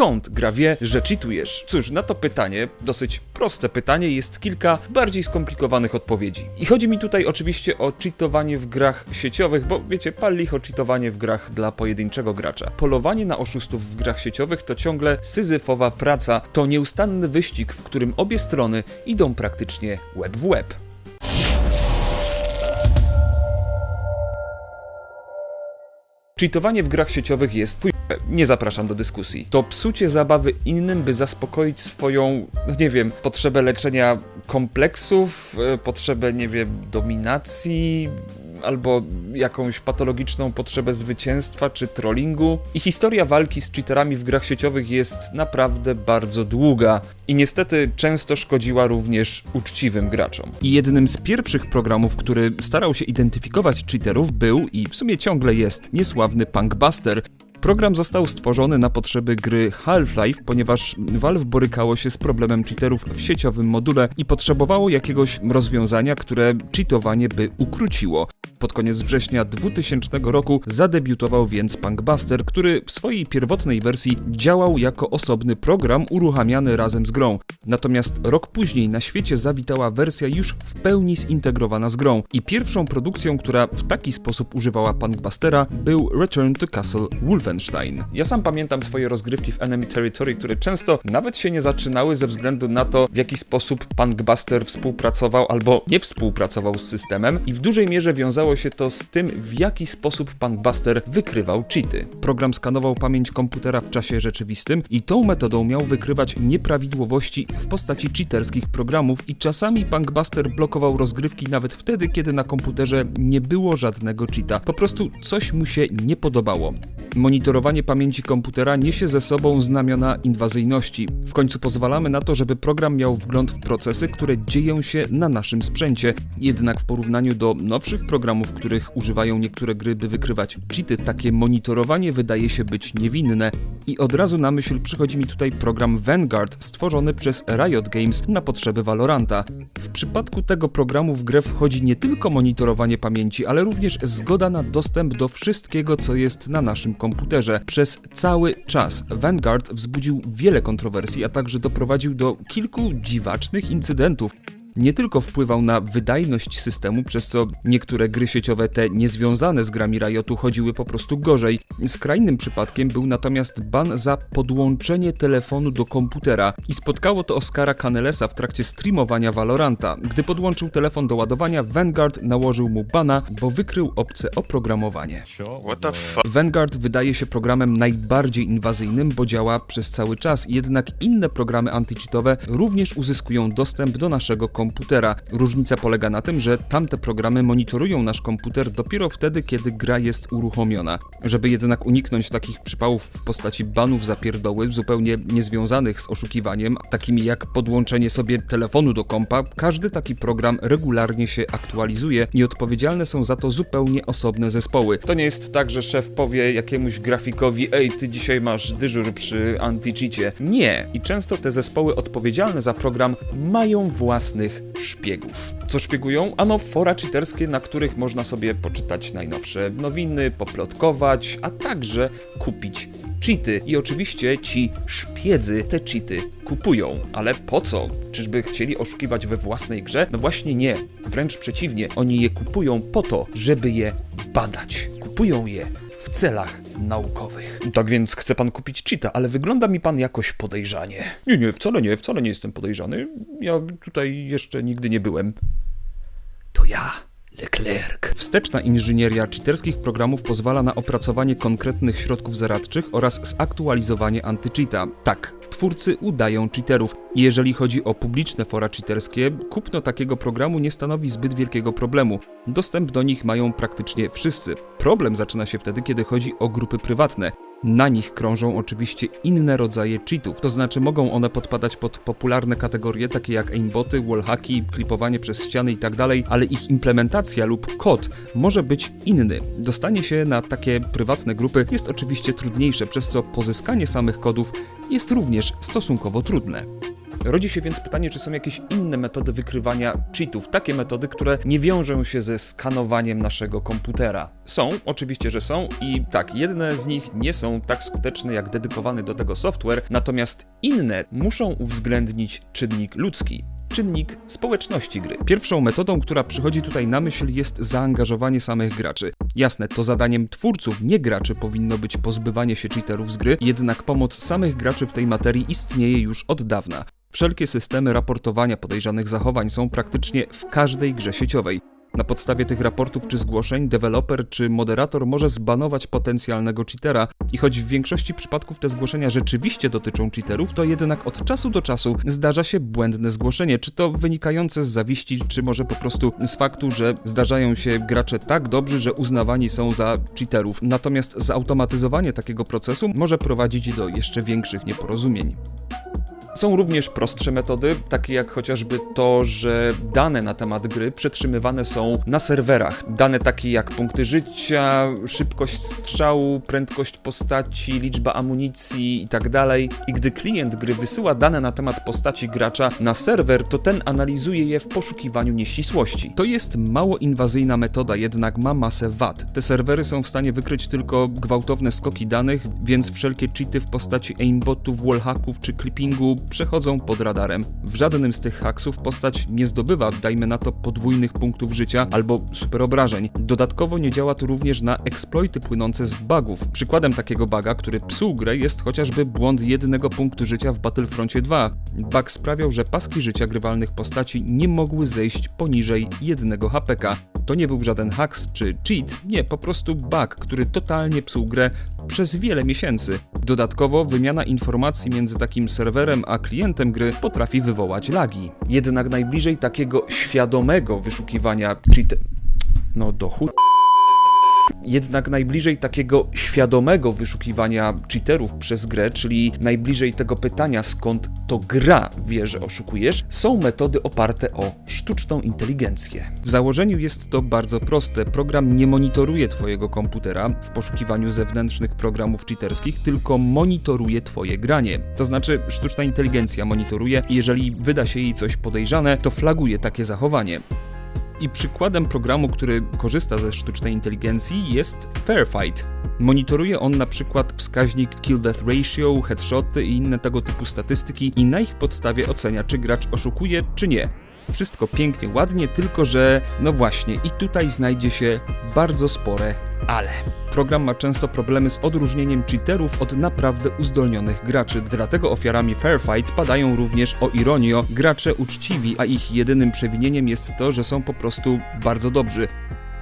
Skąd gra wie, że cheatujesz? Cóż, na to pytanie, dosyć proste pytanie, jest kilka bardziej skomplikowanych odpowiedzi. I chodzi mi tutaj oczywiście o cheatowanie w grach sieciowych, bo wiecie, pal licho cheatowanie w grach dla pojedynczego gracza. Polowanie na oszustów w grach sieciowych to ciągle syzyfowa praca, to nieustanny wyścig, w którym obie strony idą praktycznie łeb w łeb. Cheatowanie w grach sieciowych jest. Nie zapraszam do dyskusji. To psucie zabawy innym, by zaspokoić swoją, nie wiem, potrzebę leczenia kompleksów, e, potrzebę, nie wiem, dominacji, albo jakąś patologiczną potrzebę zwycięstwa czy trollingu. I historia walki z cheaterami w grach sieciowych jest naprawdę bardzo długa i niestety często szkodziła również uczciwym graczom. I jednym z pierwszych programów, który starał się identyfikować cheaterów był i w sumie ciągle jest niesławny Punkbuster, Program został stworzony na potrzeby gry Half-Life, ponieważ Valve borykało się z problemem cheaterów w sieciowym module i potrzebowało jakiegoś rozwiązania, które cheatowanie by ukróciło. Pod koniec września 2000 roku zadebiutował więc Punkbuster, który w swojej pierwotnej wersji działał jako osobny program uruchamiany razem z grą. Natomiast rok później na świecie zawitała wersja już w pełni zintegrowana z grą i pierwszą produkcją, która w taki sposób używała Punkbustera był Return to Castle Wolfenstein. Ja sam pamiętam swoje rozgrywki w Enemy Territory, które często nawet się nie zaczynały ze względu na to, w jaki sposób Punkbuster współpracował albo nie współpracował z systemem i w dużej mierze wiązało się to z tym, w jaki sposób Punkbuster wykrywał cheaty. Program skanował pamięć komputera w czasie rzeczywistym i tą metodą miał wykrywać nieprawidłowości w postaci cheaterskich programów i czasami Punkbuster blokował rozgrywki nawet wtedy, kiedy na komputerze nie było żadnego cheata. Po prostu coś mu się nie podobało. Monitorowanie pamięci komputera niesie ze sobą znamiona inwazyjności. W końcu pozwalamy na to, żeby program miał wgląd w procesy, które dzieją się na naszym sprzęcie. Jednak w porównaniu do nowszych programów, których używają niektóre gry, by wykrywać cheaty, takie monitorowanie wydaje się być niewinne. I od razu na myśl przychodzi mi tutaj program Vanguard, stworzony przez Riot Games na potrzeby Valoranta. W przypadku tego programu w grę wchodzi nie tylko monitorowanie pamięci, ale również zgoda na dostęp do wszystkiego, co jest na naszym komputerze. Przez cały czas Vanguard wzbudził wiele kontrowersji, a także doprowadził do kilku dziwacznych incydentów nie tylko wpływał na wydajność systemu, przez co niektóre gry sieciowe, te niezwiązane z grami Riotu, chodziły po prostu gorzej. Skrajnym przypadkiem był natomiast ban za podłączenie telefonu do komputera i spotkało to Oscara Canelesa w trakcie streamowania Valoranta. Gdy podłączył telefon do ładowania, Vanguard nałożył mu bana, bo wykrył obce oprogramowanie. Vanguard wydaje się programem najbardziej inwazyjnym, bo działa przez cały czas, jednak inne programy antycheatowe również uzyskują dostęp do naszego komputera. Różnica polega na tym, że tamte programy monitorują nasz komputer dopiero wtedy, kiedy gra jest uruchomiona. Żeby jednak uniknąć takich przypałów w postaci banów za pierdoły, zupełnie niezwiązanych z oszukiwaniem, takimi jak podłączenie sobie telefonu do kompa, każdy taki program regularnie się aktualizuje i odpowiedzialne są za to zupełnie osobne zespoły. To nie jest tak, że szef powie jakiemuś grafikowi, ej, ty dzisiaj masz dyżur przy anti-cheacie. Nie. I często te zespoły odpowiedzialne za program mają własnych szpiegów. Co szpiegują? Ano fora cheaterskie, na których można sobie poczytać najnowsze nowiny, poplotkować, a także kupić cheaty. I oczywiście ci szpiedzy te cheaty kupują. Ale po co? Czyżby chcieli oszukiwać we własnej grze? No właśnie nie. Wręcz przeciwnie, oni je kupują po to, żeby je badać. Kupują je w celach naukowych. Tak więc chce pan kupić cheata, ale wygląda mi pan jakoś podejrzanie. Nie, nie, wcale nie, wcale nie jestem podejrzany. Ja tutaj jeszcze nigdy nie byłem. To ja. Leclerc. Wsteczna inżynieria cheaterskich programów pozwala na opracowanie konkretnych środków zaradczych oraz zaktualizowanie antycheata. Tak, twórcy udają cheaterów. Jeżeli chodzi o publiczne fora cheaterskie, kupno takiego programu nie stanowi zbyt wielkiego problemu. Dostęp do nich mają praktycznie wszyscy. Problem zaczyna się wtedy, kiedy chodzi o grupy prywatne. Na nich krążą oczywiście inne rodzaje cheatów, to znaczy mogą one podpadać pod popularne kategorie takie jak aimboty, wallhacki, klipowanie przez ściany itd., ale ich implementacja lub kod może być inny. Dostanie się na takie prywatne grupy jest oczywiście trudniejsze, przez co pozyskanie samych kodów jest również stosunkowo trudne. Rodzi się więc pytanie, czy są jakieś inne metody wykrywania cheatów, takie metody, które nie wiążą się ze skanowaniem naszego komputera. Są, oczywiście, że są i tak, jedne z nich nie są tak skuteczne jak dedykowany do tego software, natomiast inne muszą uwzględnić czynnik ludzki czynnik społeczności gry. Pierwszą metodą, która przychodzi tutaj na myśl, jest zaangażowanie samych graczy. Jasne, to zadaniem twórców, nie graczy, powinno być pozbywanie się cheaterów z gry, jednak pomoc samych graczy w tej materii istnieje już od dawna. Wszelkie systemy raportowania podejrzanych zachowań są praktycznie w każdej grze sieciowej. Na podstawie tych raportów czy zgłoszeń deweloper czy moderator może zbanować potencjalnego cheatera i choć w większości przypadków te zgłoszenia rzeczywiście dotyczą cheaterów, to jednak od czasu do czasu zdarza się błędne zgłoszenie, czy to wynikające z zawiści, czy może po prostu z faktu, że zdarzają się gracze tak dobrzy, że uznawani są za cheaterów. Natomiast zautomatyzowanie takiego procesu może prowadzić do jeszcze większych nieporozumień. Są również prostsze metody, takie jak chociażby to, że dane na temat gry przetrzymywane są na serwerach. Dane takie jak punkty życia, szybkość strzału, prędkość postaci, liczba amunicji itd. Tak I gdy klient gry wysyła dane na temat postaci gracza na serwer, to ten analizuje je w poszukiwaniu nieścisłości. To jest mało inwazyjna metoda, jednak ma masę wad. Te serwery są w stanie wykryć tylko gwałtowne skoki danych, więc wszelkie cheaty w postaci aimbotów, wallhacków czy clippingu przechodzą pod radarem. W żadnym z tych haksów postać nie zdobywa, dajmy na to, podwójnych punktów życia albo superobrażeń. Dodatkowo nie działa to również na exploity płynące z bugów. Przykładem takiego buga, który psuł grę jest chociażby błąd jednego punktu życia w Battlefroncie 2. Bug sprawiał, że paski życia grywalnych postaci nie mogły zejść poniżej jednego HPK. To nie był żaden haks czy cheat, nie, po prostu bug, który totalnie psuł grę przez wiele miesięcy. Dodatkowo wymiana informacji między takim serwerem a klientem gry potrafi wywołać lagi. Jednak najbliżej takiego świadomego wyszukiwania cheat... No do chud... Jednak najbliżej takiego świadomego wyszukiwania cheaterów przez grę, czyli najbliżej tego pytania, skąd to gra wie, że oszukujesz, są metody oparte o sztuczną inteligencję. W założeniu jest to bardzo proste. Program nie monitoruje Twojego komputera w poszukiwaniu zewnętrznych programów cheaterskich, tylko monitoruje Twoje granie. To znaczy, sztuczna inteligencja monitoruje, jeżeli wyda się jej coś podejrzane, to flaguje takie zachowanie. I przykładem programu, który korzysta ze sztucznej inteligencji jest Fairfight. Monitoruje on na przykład wskaźnik kill death ratio, headshoty i inne tego typu statystyki i na ich podstawie ocenia, czy gracz oszukuje, czy nie. Wszystko pięknie, ładnie, tylko że no właśnie, i tutaj znajdzie się bardzo spore ale. Program ma często problemy z odróżnieniem cheaterów od naprawdę uzdolnionych graczy, dlatego ofiarami Fairfight padają również o ironio gracze uczciwi, a ich jedynym przewinieniem jest to, że są po prostu bardzo dobrzy.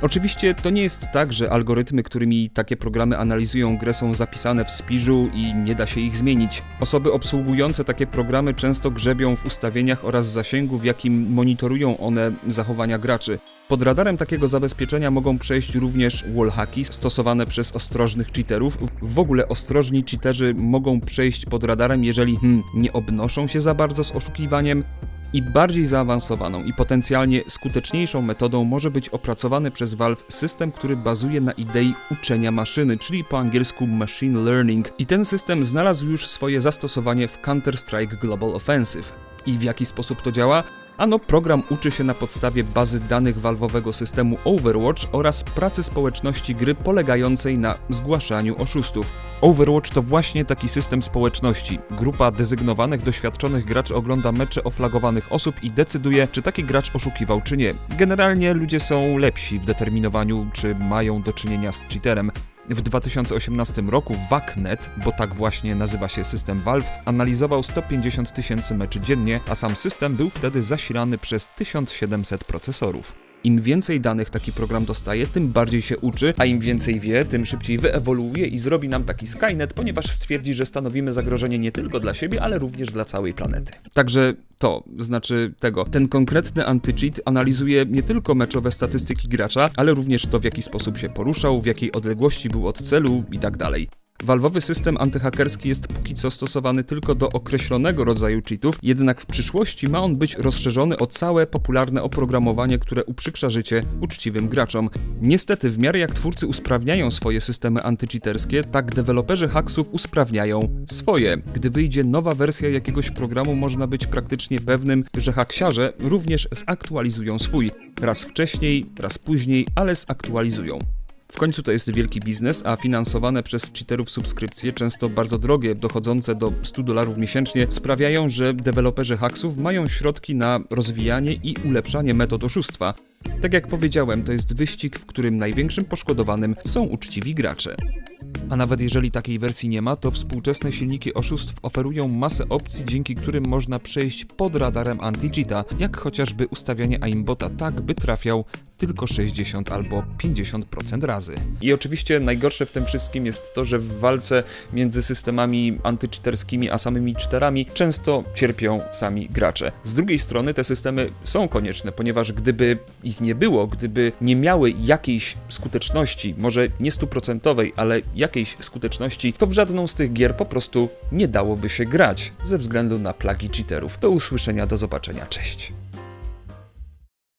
Oczywiście to nie jest tak, że algorytmy, którymi takie programy analizują grę są zapisane w spiżu i nie da się ich zmienić. Osoby obsługujące takie programy często grzebią w ustawieniach oraz zasięgu, w jakim monitorują one zachowania graczy. Pod radarem takiego zabezpieczenia mogą przejść również wallhacki stosowane przez ostrożnych cheaterów. W ogóle ostrożni cheaterzy mogą przejść pod radarem, jeżeli hmm, nie obnoszą się za bardzo z oszukiwaniem, i bardziej zaawansowaną i potencjalnie skuteczniejszą metodą może być opracowany przez Valve system, który bazuje na idei uczenia maszyny, czyli po angielsku machine learning. I ten system znalazł już swoje zastosowanie w Counter-Strike Global Offensive. I w jaki sposób to działa? Ano program uczy się na podstawie bazy danych walwowego systemu Overwatch oraz pracy społeczności gry polegającej na zgłaszaniu oszustów. Overwatch to właśnie taki system społeczności. Grupa dezygnowanych, doświadczonych graczy ogląda mecze oflagowanych osób i decyduje, czy taki gracz oszukiwał, czy nie. Generalnie ludzie są lepsi w determinowaniu, czy mają do czynienia z cheaterem. W 2018 roku WACnet, bo tak właśnie nazywa się system Valve, analizował 150 tysięcy meczy dziennie, a sam system był wtedy zasilany przez 1700 procesorów. Im więcej danych taki program dostaje, tym bardziej się uczy, a im więcej wie, tym szybciej wyewoluuje i zrobi nam taki Skynet, ponieważ stwierdzi, że stanowimy zagrożenie nie tylko dla siebie, ale również dla całej planety. Także to, znaczy tego. Ten konkretny anti-cheat analizuje nie tylko meczowe statystyki gracza, ale również to, w jaki sposób się poruszał, w jakiej odległości był od celu i tak dalej. Valve'owy system antyhakerski jest póki co stosowany tylko do określonego rodzaju cheatów, jednak w przyszłości ma on być rozszerzony o całe popularne oprogramowanie, które uprzykrza życie uczciwym graczom. Niestety, w miarę jak twórcy usprawniają swoje systemy antycheaterskie, tak deweloperzy haksów usprawniają swoje. Gdy wyjdzie nowa wersja jakiegoś programu, można być praktycznie pewnym, że haksiarze również zaktualizują swój. Raz wcześniej, raz później, ale zaktualizują. W końcu to jest wielki biznes, a finansowane przez cheaterów subskrypcje, często bardzo drogie, dochodzące do 100 dolarów miesięcznie, sprawiają, że deweloperzy haksów mają środki na rozwijanie i ulepszanie metod oszustwa. Tak jak powiedziałem, to jest wyścig, w którym największym poszkodowanym są uczciwi gracze. A nawet jeżeli takiej wersji nie ma, to współczesne silniki oszustw oferują masę opcji, dzięki którym można przejść pod radarem anti-cheata, jak chociażby ustawianie aimbota tak, by trafiał tylko 60 albo 50% razy. I oczywiście najgorsze w tym wszystkim jest to, że w walce między systemami antycheaterskimi a samymi cheaterami często cierpią sami gracze. Z drugiej strony te systemy są konieczne, ponieważ gdyby ich nie było, gdyby nie miały jakiejś skuteczności, może nie stuprocentowej, ale jakiejś skuteczności, to w żadną z tych gier po prostu nie dałoby się grać ze względu na plagi cheaterów. Do usłyszenia, do zobaczenia, cześć.